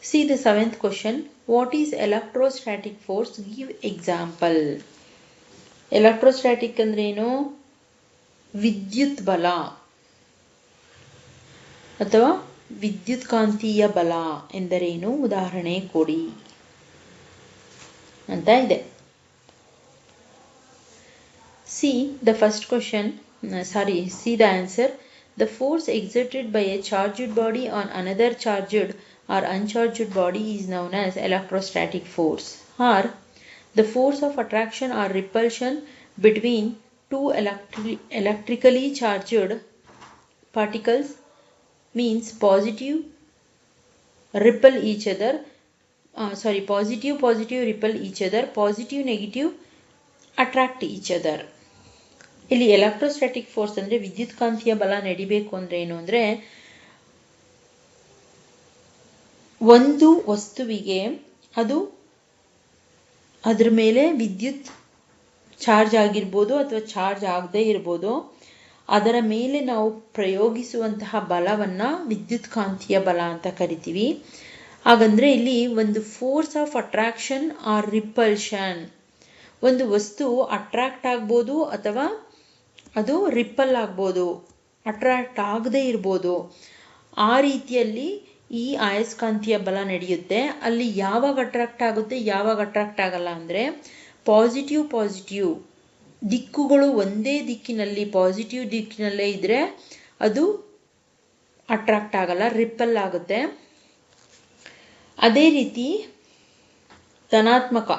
[SPEAKER 1] see the seventh question what is electrostatic force give example electrostatic ಅಂದ್ರೆ ಏನು? ವಿದ್ಯುತ್ ಬಲ. ಅಥವಾ ವಿದ್ಯುತ್ ಕಾಂತೀಯ ಬಲ ಎಂದರೇನು ಉದಾಹರಣೆ ಕೊಡಿ ಅಂತ ಇದೆ see the first question sorry see the answer the force exerted by a charged body on another charged or uncharged body is known as electrostatic force or the force of attraction or repulsion between two electri- electrically charged particles means positive repel each other uh, sorry positive positive each other positive negative attract each other ಇಲ್ಲಿ electrostatic force ಅಂದರೆ ವಿದ್ಯುತ್ಕಾಂತೀಯ ಬಲ ನಡಿಬೇಕು ಅಂದರೆ ಏನು ಅಂದರೆ ಒಂದು ವಸ್ತುವಿಗೆ ಅದು ಅದ್ರ ಮೇಲೆ ವಿದ್ಯುತ್ ಚಾರ್ಜ್ ಆಗಿರ್ಬೋದು ಅಥವಾ ಚಾರ್ಜ್ ಆಗದೇ ಇರ್ಬೋದು ಅದರ ಮೇಲೆ ನಾವು ಪ್ರಯೋಗಿಸುವಂತಹ ಬಲವನ್ನು ವಿದ್ಯುತ್ ಕಾಂತೀಯ ಬಲ ಅಂತ ಕರಿತೀವಿ. ಹಾಗಂದ್ರೆ ಇಲ್ಲಿ ಒಂದು force of attraction or repulsion ಒಂದು ವಸ್ತು ಅಟ್ರಾಕ್ಟ್ ಆಗ್ಬೋದು ಅಥವಾ ಅದು ರಿಪಲ್ ಆಗ್ಬೋದು ಅಟ್ರಾಕ್ಟ್ ಆಗದೇ ಇರ್ಬೋದು. ಆ ರೀತಿಯಲ್ಲಿ ಈ ಆಯಸ್ಕಾಂತೀಯ ಬಲ ನಡೆಯುತ್ತೆ. ಅಲ್ಲಿ ಯಾವಾಗ ಅಟ್ರಾಕ್ಟ್ ಆಗುತ್ತೆ, ಯಾವಾಗ ಅಟ್ರಾಕ್ಟ್ ಆಗಲ್ಲ ಅಂದರೆ ಪಾಸಿಟಿವ್ ಪಾಸಿಟಿವ್ ದಿಕ್ಕುಗಳು ಒಂದೇ ದಿಕ್ಕಿನಲ್ಲಿ ಪಾಸಿಟಿವ್ ದಿಕ್ಕಿನಲ್ಲೇ ಇದ್ದರೆ ಅದು ಅಟ್ರಾಕ್ಟ್ ಆಗಲ್ಲ ರಿಪ್ಪಲ್ ಆಗುತ್ತೆ. ಅದೇ ರೀತಿ ಧನಾತ್ಮಕ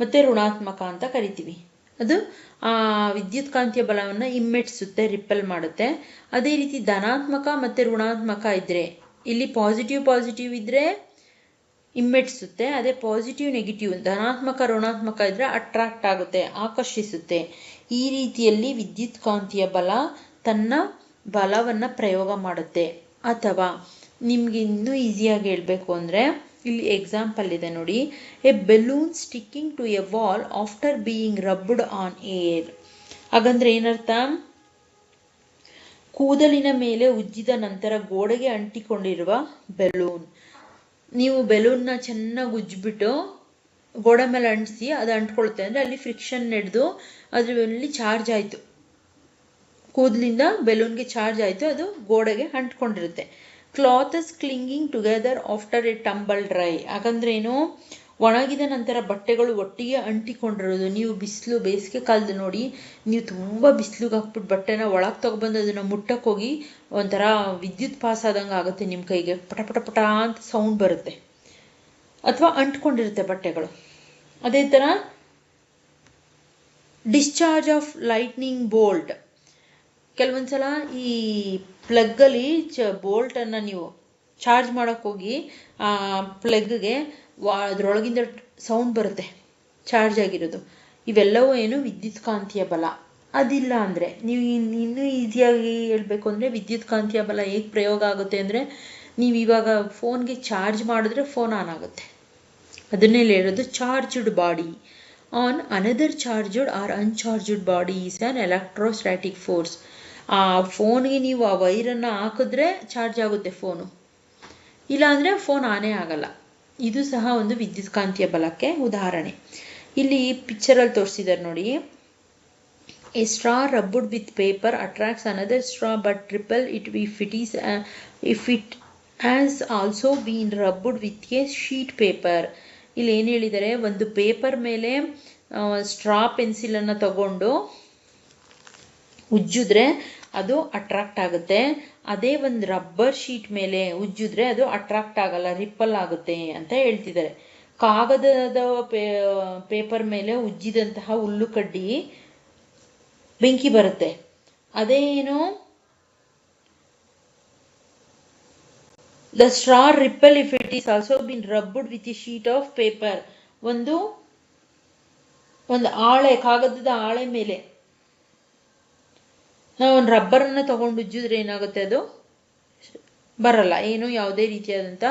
[SPEAKER 1] ಮತ್ತು ಋಣಾತ್ಮಕ ಅಂತ ಕರಿತೀವಿ. ಅದು ಆ ವಿದ್ಯುತ್ ಕಾಂತಿಯ ಬಲವನ್ನು ಇಮ್ಮೆಟ್ಸುತ್ತೆ ರಿಪ್ಪಲ್ ಮಾಡುತ್ತೆ. ಅದೇ ರೀತಿ ಧನಾತ್ಮಕ ಮತ್ತು ಋಣಾತ್ಮಕ ಇದ್ದರೆ ಇಲ್ಲಿ ಪಾಸಿಟಿವ್ ಪಾಸಿಟಿವ್ ಇದ್ದರೆ ಹಿಮ್ಮೆಟ್ಟಿಸುತ್ತೆ ಅದೇ ಪಾಸಿಟಿವ್ ನೆಗೆಟಿವ್ ಧನಾತ್ಮಕ, ಋಣಾತ್ಮಕ ಇದ್ದರೆ ಅಟ್ರಾಕ್ಟ್ ಆಗುತ್ತೆ, ಆಕರ್ಷಿಸುತ್ತೆ. ಈ ರೀತಿಯಲ್ಲಿ ವಿದ್ಯುತ್ ಕಾಂತಿಯ ಬಲ ತನ್ನ ಬಲವನ್ನು ಪ್ರಯೋಗ ಮಾಡುತ್ತೆ. ಅಥವಾ ನಿಮ್ಗೆ ಇನ್ನೂ ಈಸಿಯಾಗಿ ಹೇಳಬೇಕು ಅಂದರೆ, ಇಲ್ಲಿ ಎಕ್ಸಾಂಪಲ್ ಇದೆ ನೋಡಿ. A balloon sticking to a wall after being rubbed on hair ಹಾಗಂದ್ರೆ ಏನರ್ಥ? ಕೂದಲಿನ ಮೇಲೆ ಉಜ್ಜಿದ ನಂತರ ಗೋಡೆಗೆ ಅಂಟಿಕೊಂಡಿರುವ ಬೆಲೂನ್ ನೀವು ಬೆಲೂನ್ನ ಚೆನ್ನಾಗಿ ಉಜ್ಜಿಬಿಟ್ಟು ಗೋಡೆ ಮೇಲೆ ಅಂಟಿಸಿ ಅದು ಅಂಟ್ಕೊಳ್ತೆ ಅಂದರೆ ಅಲ್ಲಿ ಫ್ರಿಕ್ಷನ್ ನಡೆದು ಅದರಲ್ಲಿ ಚಾರ್ಜ್ ಆಯಿತು. ಕೂದಲಿಂದ ಬೆಲೂನ್ಗೆ ಚಾರ್ಜ್ ಆಯಿತು. ಅದು ಗೋಡೆಗೆ ಅಂಟ್ಕೊಂಡಿರುತ್ತೆ. Clothes clinging together after a tumble dry ಹಾಗಂದ್ರೆ ಏನು? ಒಣಗಿದ ನಂತರ ಬಟ್ಟೆಗಳು ಒಟ್ಟಿಗೆ ಅಂಟಿಕೊಂಡಿರೋದು. ನೀವು ಬಿಸಿಲು ಬೇಸಿಗೆ ಕಾಲದ ನೋಡಿ, ನೀವು ತುಂಬ ಬಿಸಿಲಿಗೆ ಹಾಕ್ಬಿಟ್ಟು ಬಟ್ಟೆನ ಒಳಗೆ ತೊಗೊಬಂದು ಅದನ್ನು ಮುಟ್ಟಕ್ಕೆ ಹೋಗಿ ಒಂಥರ ವಿದ್ಯುತ್ ಪಾಸ್ ಆದಂಗೆ ಆಗುತ್ತೆ ನಿಮ್ಮ ಕೈಗೆ. ಪಟ ಪಟ ಪಟ ಅಂತ ಸೌಂಡ್ ಬರುತ್ತೆ. ಅಥವಾ ಅಂಟ್ಕೊಂಡಿರುತ್ತೆ ಬಟ್ಟೆಗಳು. ಅದೇ ಥರ ಡಿಸ್ಚಾರ್ಜ್ ಆಫ್ ಲೈಟ್ನಿಂಗ್ ಬೋಲ್ಟ್ ಕೆಲವೊಂದ್ಸಲ ಈ ಪ್ಲಗ್ಗಲ್ಲಿ ಚ ಬೋಲ್ಟನ್ನು ನೀವು ಚಾರ್ಜ್ ಮಾಡೋಕ್ಕೋಗಿ ಪ್ಲಗ್ಗೆ ವಾ, ಅದರೊಳಗಿಂದ ಸೌಂಡ್ ಬರುತ್ತೆ ಚಾರ್ಜ್ ಆಗಿರೋದು. ಇವೆಲ್ಲವೂ ಏನು ವಿದ್ಯುತ್ ಕಾಂತೀಯ ಬಲ. ಅದಿಲ್ಲ ಅಂದರೆ, ನೀವು ಇನ್ನೂ ಈಸಿಯಾಗಿ ಹೇಳಬೇಕು ಅಂದರೆ ವಿದ್ಯುತ್ ಕಾಂತೀಯ ಬಲ ಹೇಗೆ ಪ್ರಯೋಗ ಆಗುತ್ತೆ ಅಂದರೆ, ನೀವು ಇವಾಗ ಫೋನ್ಗೆ ಚಾರ್ಜ್ ಮಾಡಿದ್ರೆ ಫೋನ್ ಆನ್ ಆಗುತ್ತೆ. ಅದನ್ನೇ ಹೇಳೋದು charged body on another charged or uncharged body is an electrostatic force ಆ ಫೋನ್ಗೆ ನೀವು ಆ ವೈರನ್ನು ಹಾಕಿದ್ರೆ ಚಾರ್ಜ್ ಆಗುತ್ತೆ ಫೋನು ಇಲ್ಲಾಂದರೆ ಫೋನ್ ಆನೇ ಆಗಲ್ಲ. ಇದು ಸಹ ಒಂದು ವಿದ್ಯುತ್ ಕಾಂತಿಯ ಬಲಕ್ಕೆ ಉದಾಹರಣೆ. ಇಲ್ಲಿ ಪಿಕ್ಚರಲ್ಲಿ ತೋರಿಸಿದ್ದಾರೆ ನೋಡಿ. A straw rubbed with paper attracts another straw but repel it if it is if it has also been rubbed with a sheet paper ಇಲ್ಲಿ ಏನು ಹೇಳಿದ್ದಾರೆ? ಒಂದು ಪೇಪರ್ ಮೇಲೆ ಸ್ಟ್ರಾ ಪೆನ್ಸಿಲನ್ನು ತಗೊಂಡು ಉಜ್ಜಿದ್ರೆ ಅದು ಅಟ್ರಾಕ್ಟ್ ಆಗುತ್ತೆ. ಅದೇ ಒಂದು ರಬ್ಬರ್ ಶೀಟ್ ಮೇಲೆ ಉಜ್ಜಿದ್ರೆ ಅದು ಅಟ್ರಾಕ್ಟ್ ಆಗಲ್ಲ ರಿಪ್ಪಲ್ ಆಗುತ್ತೆ ಅಂತ ಹೇಳ್ತಿದ್ದಾರೆ. ಕಾಗದದ ಪೇಪರ್ ಮೇಲೆ ಉಜ್ಜಿದಂತಹ ಹುಲ್ಲು ಕಡ್ಡಿ ಬೆಂಕಿ ಬರುತ್ತೆ. ಅದೇನು the straw repel if it is also been rubbed with sheet of paper ಒಂದು ಒಂದು ಆಳೆ, ಕಾಗದದ ಆಳೆ ಮೇಲೆ ನಾವು ಒಂದು ರಬ್ಬರನ್ನು ತಗೊಂಡು ಉಜ್ಜಿದ್ರೆ ಏನಾಗುತ್ತೆ ಅದು? ಬರಲ್ಲ. ಏನು ಯಾವುದೇ ರೀತಿಯಾದಂಥ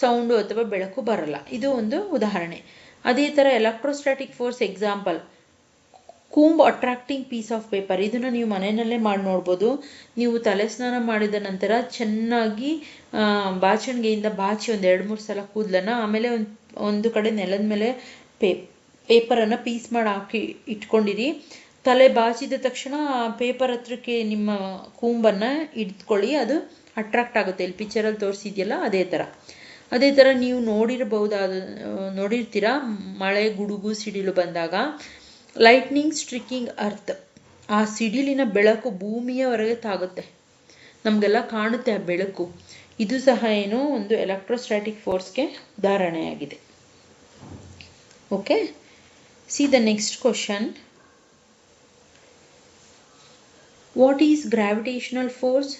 [SPEAKER 1] ಸೌಂಡು ಅಥವಾ ಬೆಳಕು ಬರಲ್ಲ. ಇದು ಒಂದು ಉದಾಹರಣೆ. ಅದೇ ಥರ electrostatic force example comb attracting piece of paper ಇದನ್ನು ನೀವು ಮನೆಯಲ್ಲೇ ಮಾಡಿ ನೋಡ್ಬೋದು. ನೀವು ತಲೆ ಸ್ನಾನ ಮಾಡಿದ ನಂತರ ಚೆನ್ನಾಗಿ ಬಾಚಣಿಗೆಯಿಂದ ಬಾಚಿ ಒಂದು ಎರಡು ಮೂರು ಸಲ ಕೂದಲನ್ನು ಆಮೇಲೆ ಒಂದು ಒಂದು ಕಡೆ ನೆಲದ ಮೇಲೆ ಪೇ ಪೇಪರನ್ನು ಪೀಸ್ ಮಾಡಿ ಹಾಕಿ ಇಟ್ಕೊಂಡಿರಿ. ತಲೆ ಬಾಚಿದ ತಕ್ಷಣ ಪೇಪರ್ ಹತ್ರಕ್ಕೆ ನಿಮ್ಮ ಕೂಂಬನ್ನು ಹಿಡ್ಕೊಳ್ಳಿ, ಅದು ಅಟ್ರಾಕ್ಟ್ ಆಗುತ್ತೆ. ಇಲ್ಲಿ ಪಿಕ್ಚರಲ್ಲಿ ತೋರಿಸಿದೆಯಲ್ಲ, ಅದೇ ಥರ ಅದೇ ಥರ ನೀವು ನೋಡಿರಬಹುದಾದ, ನೋಡಿರ್ತೀರ, ಮಳೆ, ಗುಡುಗು, ಸಿಡಿಲು ಬಂದಾಗ. ಲೈಟ್ನಿಂಗ್ ಸ್ಟ್ರಿಕ್ಕಿಂಗ್ ಅರ್ಥ್ ಆ ಸಿಡಿಲಿನ ಬೆಳಕು ಭೂಮಿಯವರೆಗೆ ತಾಗುತ್ತೆ. ನಮಗೆಲ್ಲ ಕಾಣುತ್ತೆ ಆ ಬೆಳಕು. ಇದು ಸಹ ಏನು ಒಂದು ಎಲೆಕ್ಟ್ರೋಸ್ಟ್ಯಾಟಿಕ್ ಫೋರ್ಸ್ಗೆ ಉದಾಹರಣೆಯಾಗಿದೆ. Okay see the next question what is gravitational force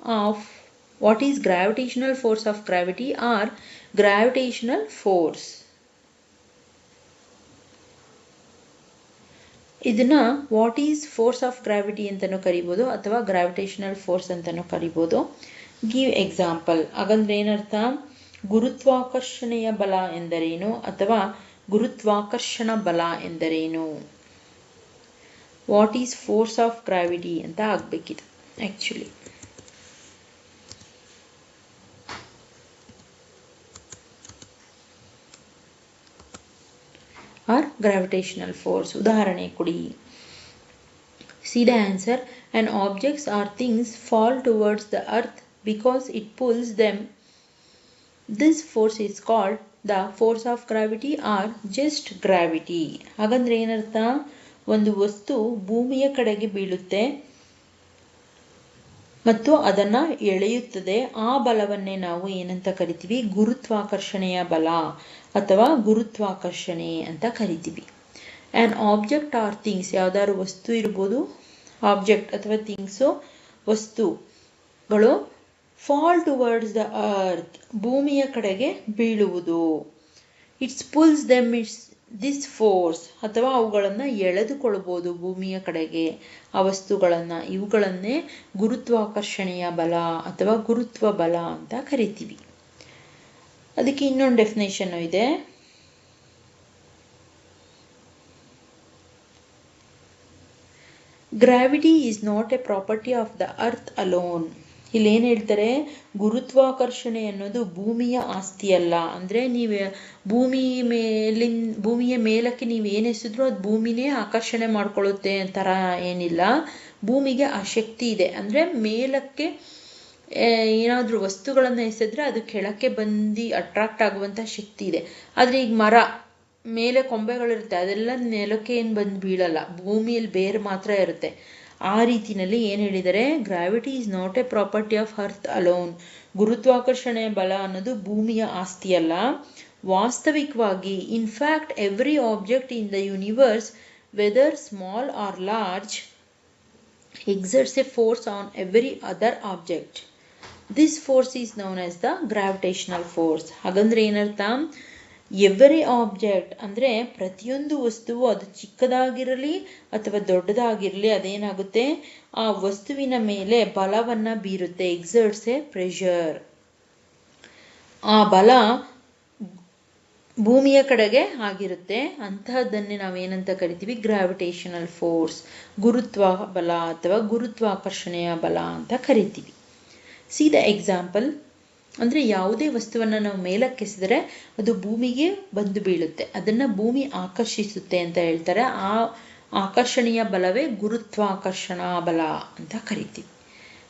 [SPEAKER 1] of, what is gravitational force of gravity or gravitational force. ಇದನ್ನ what is force of gravity ಅಂತಲೂ ಕರಿಬೋದು ಅಥವಾ ಗ್ರಾವಿಟೇಷನಲ್ ಫೋರ್ಸ್ ಅಂತಲೂ ಕರಿಬೋದು. ಗಿವ್ ಎಕ್ಸಾಂಪಲ್ ಹಾಗಂದ್ರೆ ಏನರ್ಥ? ಗುರುತ್ವಾಕರ್ಷಣೆಯ ಬಲ ಎಂದರೇನು ಅಥವಾ ಗುರುತ್ವಾಕರ್ಷಣ ಬಲ ಎಂದರೇನು? What is force of gravity ಅಂತ ಆಗಬೇಕಿದೆ ಆ್ಯಕ್ಚುಲಿ ಆರ್ ಗ್ರಾವಿಟೇಷನಲ್ ಫೋರ್ಸ್ ಉದಾಹರಣೆ ಕೊಡಿ. See the answer and objects or things fall towards the earth because it pulls them this force is called the force of gravity or just gravity ಹಾಗಂದ್ರೆ ಏನರ್ಥ? ಒಂದು ವಸ್ತು ಭೂಮಿಯ ಕಡೆಗೆ ಬೀಳುತ್ತೆ ಮತ್ತು ಅದನ್ನು ಎಳೆಯುತ್ತದೆ. ಆ ಬಲವನ್ನೇ ನಾವು ಏನಂತ ಕರಿತೀವಿ? ಗುರುತ್ವಾಕರ್ಷಣೆಯ ಬಲ ಅಥವಾ ಗುರುತ್ವಾಕರ್ಷಣೆ ಅಂತ ಕರಿತೀವಿ. ಆ್ಯನ್ ಆಬ್ಜೆಕ್ಟ್ ಆರ್ ಥಿಂಗ್ಸ್ ಯಾವ್ದಾದ್ರು ವಸ್ತು ಇರ್ಬೋದು ಆಬ್ಜೆಕ್ಟ್ ಅಥವಾ ಥಿಂಗ್ಸು ವಸ್ತುಗಳು ಫಾಲ್ ಟುವರ್ಡ್ಸ್ ದ ಅರ್ತ್ ಭೂಮಿಯ ಕಡೆಗೆ ಬೀಳುವುದು. It's pulls them it's this force ಅಥವಾ ಅವುಗಳನ್ನು ಎಳೆದುಕೊಳ್ಬೋದು ಭೂಮಿಯ ಕಡೆಗೆ. ಆ ವಸ್ತುಗಳನ್ನು, ಇವುಗಳನ್ನೇ ಗುರುತ್ವಾಕರ್ಷಣೆಯ ಬಲ ಅಥವಾ ಗುರುತ್ವ ಬಲ ಅಂತ ಕರಿತೀವಿ. ಅದಕ್ಕೆ ಇನ್ನೊಂದು ಡೆಫಿನೇಷನ್ನು ಇದೆ. Gravity is not a property of the earth alone ಇಲ್ಲಿ ಏನು ಹೇಳ್ತಾರೆ? ಗುರುತ್ವಾಕರ್ಷಣೆ ಅನ್ನೋದು ಭೂಮಿಯ ಆಸ್ತಿ ಅಲ್ಲ ಅಂದರೆ ನೀವು ಭೂಮಿ ಮೇಲಿನ, ಭೂಮಿಯ ಮೇಲಕ್ಕೆ ನೀವು ಏನು ಎಸಿದ್ರೂ ಅದು ಭೂಮಿನೇ ಆಕರ್ಷಣೆ ಮಾಡ್ಕೊಳ್ಳುತ್ತೆ ಥರ ಏನಿಲ್ಲ. ಭೂಮಿಗೆ ಆ ಶಕ್ತಿ ಇದೆ. ಅಂದರೆ ಮೇಲಕ್ಕೆ ಏನಾದರೂ ವಸ್ತುಗಳನ್ನು ಎಸೆದ್ರೆ ಅದು ಕೆಳಕ್ಕೆ ಬಂದು ಅಟ್ರಾಕ್ಟ್ ಆಗುವಂಥ ಶಕ್ತಿ ಇದೆ. ಆದರೆ ಈಗ ಮರ, ಮೇಲೆ ಕೊಂಬೆಗಳಿರುತ್ತೆ. ಅದೆಲ್ಲ ನೆಲಕ್ಕೆ ಏನು ಬಂದು ಬೀಳಲ್ಲ. ಭೂಮಿಯಲ್ಲಿ ಬೇರು ಮಾತ್ರ ಇರುತ್ತೆ. ಆ ರೀತಿಯಲ್ಲಿ ಏನು ಹೇಳಿದರೆ gravity is not a property of earth alone ಗುರುತ್ವಾಕರ್ಷಣೆಯ ಬಲ ಅನ್ನೋದು ಭೂಮಿಯ ಆಸ್ತಿಯಲ್ಲ. ವಾಸ್ತವಿಕವಾಗಿ in fact every object in the universe whether small or large exerts a force on every other object this force is known as the gravitational force ಹಾಗಂದ್ರೆ ಏನರ್ಥ? Every object ಅಂದರೆ ಪ್ರತಿಯೊಂದು ವಸ್ತುವು ಅದು ಚಿಕ್ಕದಾಗಿರಲಿ ಅಥವಾ ದೊಡ್ಡದಾಗಿರಲಿ ಅದೇನಾಗುತ್ತೆ? ಆ ವಸ್ತುವಿನ ಮೇಲೆ ಬಲವನ್ನು ಬೀರುತ್ತೆ ಎಕ್ಸರ್ಟ್ಸ್ ಎ ಪ್ರೆಷರ್ ಆ ಬಲ ಭೂಮಿಯ ಕಡೆಗೆ ಆಗಿರುತ್ತೆ. ಅಂತಹದ್ದನ್ನೇ ನಾವೇನಂತ ಕರಿತೀವಿ? ಗ್ರಾವಿಟೇಷನಲ್ ಫೋರ್ಸ್ ಗುರುತ್ವ ಬಲ ಅಥವಾ ಗುರುತ್ವಾಕರ್ಷಣೆಯ ಬಲ ಅಂತ ಕರಿತೀವಿ. ಸಿ ದ ಎಕ್ಸಾಂಪಲ್ ಅಂದರೆ ಯಾವುದೇ ವಸ್ತುವನ್ನು ನಾವು ಮೇಲಕ್ಕೆಸಿದರೆ ಅದು ಭೂಮಿಗೆ ಬಂದು ಬೀಳುತ್ತೆ. ಅದನ್ನು ಭೂಮಿ ಆಕರ್ಷಿಸುತ್ತೆ ಅಂತ ಹೇಳ್ತಾರೆ. ಆ ಆಕರ್ಷಣೀಯ ಬಲವೇ ಗುರುತ್ವಾಕರ್ಷಣಾ ಬಲ ಅಂತ ಕರಿತೀವಿ.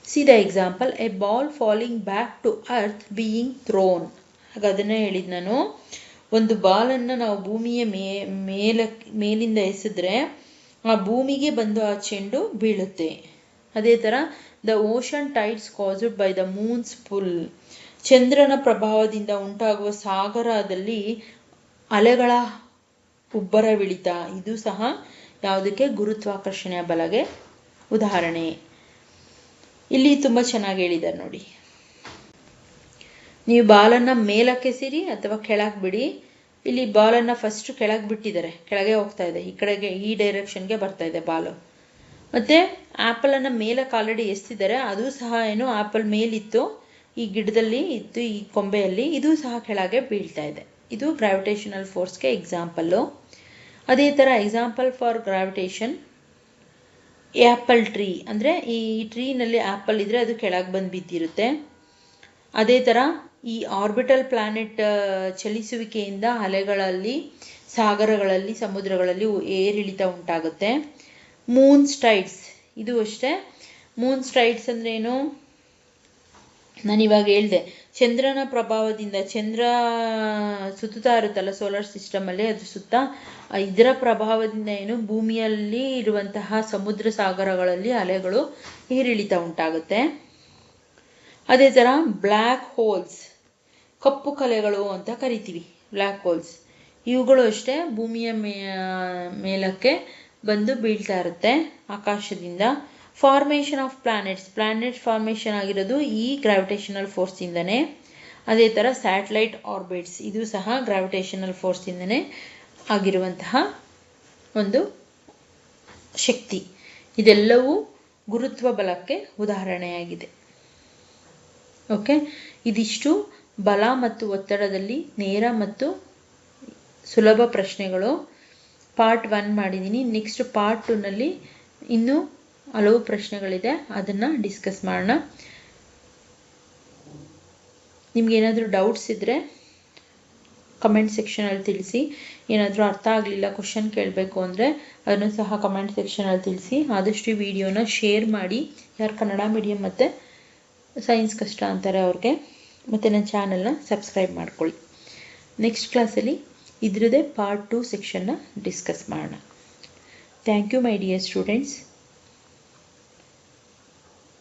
[SPEAKER 1] See the example a ball falling back to earth being thrown ಹಾಗೆ ಅದನ್ನೇ ಹೇಳಿದ್ ನಾನು. ಒಂದು ಬಾಲನ್ನು ನಾವು ಭೂಮಿಯ ಮೇ, ಮೇಲ, ಮೇಲಿಂದ ಎಸೆದ್ರೆ ಆ ಭೂಮಿಗೆ ಬಂದು ಆ ಚೆಂಡು ಬೀಳುತ್ತೆ. ಅದೇ ಥರ the ocean tides caused by the moon's pull ಚಂದ್ರನ ಪ್ರಭಾವದಿಂದ ಉಂಟಾಗುವ ಸಾಗರದಲ್ಲಿ ಅಲೆಗಳ ಉಬ್ಬರವಿಳಿತ ಇದು ಸಹ ಯಾವುದಕ್ಕೆ? ಗುರುತ್ವಾಕರ್ಷಣೆಯ ಬಲಗೆ ಉದಾಹರಣೆ. ಇಲ್ಲಿ ತುಂಬ ಚೆನ್ನಾಗಿ ಹೇಳಿದ್ದಾರೆ ನೋಡಿ. ನೀವು ಬಾಲನ್ನ ಮೇಲಕ್ಕೆ ಸಿರಿ ಅಥವಾ ಕೆಳಗೆ ಬಿಡಿ. ಇಲ್ಲಿ ಬಾಲನ್ನು ಫಸ್ಟ್ ಕೆಳಗೆ ಬಿಟ್ಟಿದ್ದಾರೆ. ಕೆಳಗೆ ಹೋಗ್ತಾ ಇದೆ. ಈ ಕಡೆಗೆ, ಈ ಡೈರೆಕ್ಷನ್ಗೆ ಬರ್ತಾ ಇದೆ ಬಾಲು. ಮತ್ತು ಆ್ಯಪಲನ್ನು ಮೇಲಕ್ಕೆ ಆಲ್ರೆಡಿ ಎಸ್ತಿದ್ದಾರೆ ಅದು ಸಹ ಏನು ಆ್ಯಪಲ್ ಮೇಲಿತ್ತು. ಈ ಗಿಡದಲ್ಲಿ ಇತ್ತು ಈ ಕೊಂಬೆಯಲ್ಲಿ ಇದು ಸಹ ಕೆಳಗೆ ಬೀಳ್ತಾ ಇದೆ. ಇದು ಗ್ರಾವಿಟೇಷನಲ್ ಫೋರ್ಸ್ಗೆ ಎಕ್ಸಾಂಪಲ್ಲು ಅದೇ ಥರ example for gravitation apple tree ಅಂದರೆ ಈ ಟ್ರೀನಲ್ಲಿ ಆ್ಯಪಲ್ ಇದ್ದರೆ ಅದು ಕೆಳಗೆ ಬಂದು ಬಿದ್ದಿರುತ್ತೆ. ಅದೇ ಥರ ಈ ಆರ್ಬಿಟಲ್ ಪ್ಲಾನೆಟ್ ಚಲಿಸುವಿಕೆಯಿಂದ ಅಲೆಗಳಲ್ಲಿ, ಸಾಗರಗಳಲ್ಲಿ, ಸಮುದ್ರಗಳಲ್ಲಿ ಏರಿಳಿತ ಉಂಟಾಗುತ್ತೆ. ಮೂನ್ ಸ್ಟೈಡ್ಸ್ ಇದು ಅಷ್ಟೇ. ಮೂನ್ ಸ್ಟೈಡ್ಸ್ ಅಂದ್ರೆ ಏನು ನಾನು ಇವಾಗ ಹೇಳಿದೆ, ಚಂದ್ರನ ಪ್ರಭಾವದಿಂದ, ಚಂದ್ರ ಸುತ್ತುತ್ತಾ ಇರುತ್ತಲ್ಲ ಸೋಲಾರ್ ಸಿಸ್ಟಮಲ್ಲಿ ಅದ್ರ ಸುತ್ತ ಇದರ ಪ್ರಭಾವದಿಂದ ಏನು ಭೂಮಿಯಲ್ಲಿ ಇರುವಂತಹ ಸಮುದ್ರ ಸಾಗರಗಳಲ್ಲಿ ಅಲೆಗಳು ಏರಿಳಿತ ಉಂಟಾಗುತ್ತೆ. ಅದೇ ಥರ ಬ್ಲ್ಯಾಕ್ ಹೋಲ್ಸ್ ಕಪ್ಪು ಕಲೆಗಳು ಅಂತ ಕರಿತೀವಿ ಬ್ಲ್ಯಾಕ್ ಹೋಲ್ಸ್ ಇವುಗಳು ಅಷ್ಟೇ ಭೂಮಿಯ ಮೇಲಕ್ಕೆ ಬಂದು ಬೀಳ್ತಾ ಇರುತ್ತೆ ಆಕಾಶದಿಂದ. Formation of planets planet formation ಆಗಿರೋದು ಈ ಗ್ರಾವಿಟೇಷನಲ್ ಫೋರ್ಸಿಂದನೇ ಅದೇ ಥರ ಸ್ಯಾಟಲೈಟ್ ಆರ್ಬಿಟ್ಸ್ ಇದು ಸಹ ಗ್ರಾವಿಟೇಷನಲ್ ಫೋರ್ಸಿಂದನೇ ಆಗಿರುವಂತಹ ಒಂದು ಶಕ್ತಿ. ಇದೆಲ್ಲವೂ ಗುರುತ್ವ ಬಲಕ್ಕೆ ಉದಾಹರಣೆಯಾಗಿದೆ. ಓಕೆ ಇದಿಷ್ಟು ಬಲ ಮತ್ತು ಒತ್ತಡದಲ್ಲಿ ನೇರ ಮತ್ತು ಸುಲಭ ಪ್ರಶ್ನೆಗಳು. ಪಾರ್ಟ್ ಒನ್ ಮಾಡಿದ್ದೀನಿ ನೆಕ್ಸ್ಟ್ ಪಾರ್ಟ್ ಟೂನಲ್ಲಿ ಇನ್ನೂ ಹಲವು ಪ್ರಶ್ನೆಗಳಿದೆ. ಅದನ್ನು ಡಿಸ್ಕಸ್ ಮಾಡೋಣ. ನಿಮ್ಗೇನಾದರೂ ಡೌಟ್ಸ್ ಇದ್ದರೆ ಕಮೆಂಟ್ ಸೆಕ್ಷನಲ್ಲಿ ತಿಳಿಸಿ. ಏನಾದರೂ ಅರ್ಥ ಆಗಲಿಲ್ಲ ಕ್ವಶನ್ ಕೇಳಬೇಕು ಅಂದರೆ ಅದನ್ನು ಸಹ ಕಮೆಂಟ್ ಸೆಕ್ಷನಲ್ಲಿ ತಿಳಿಸಿ. ಆದಷ್ಟು ಈ ವಿಡಿಯೋನ ಶೇರ್ ಮಾಡಿ. ಯಾರು ಕನ್ನಡ ಮೀಡಿಯಮ್ ಮತ್ತು ಸೈನ್ಸ್ ಕಷ್ಟ ಅಂತಾರೆ ಅವ್ರಿಗೆ. ಮತ್ತು ನನ್ನ ಚಾನಲ್ನ ಸಬ್ಸ್ಕ್ರೈಬ್ ಮಾಡ್ಕೊಳ್ಳಿ. ನೆಕ್ಸ್ಟ್ ಕ್ಲಾಸಲ್ಲಿ ಇದರದೇ ಪಾರ್ಟ್ ಟು ಸೆಕ್ಷನ್ನ ಡಿಸ್ಕಸ್ ಮಾಡೋಣ. Thank you my dear students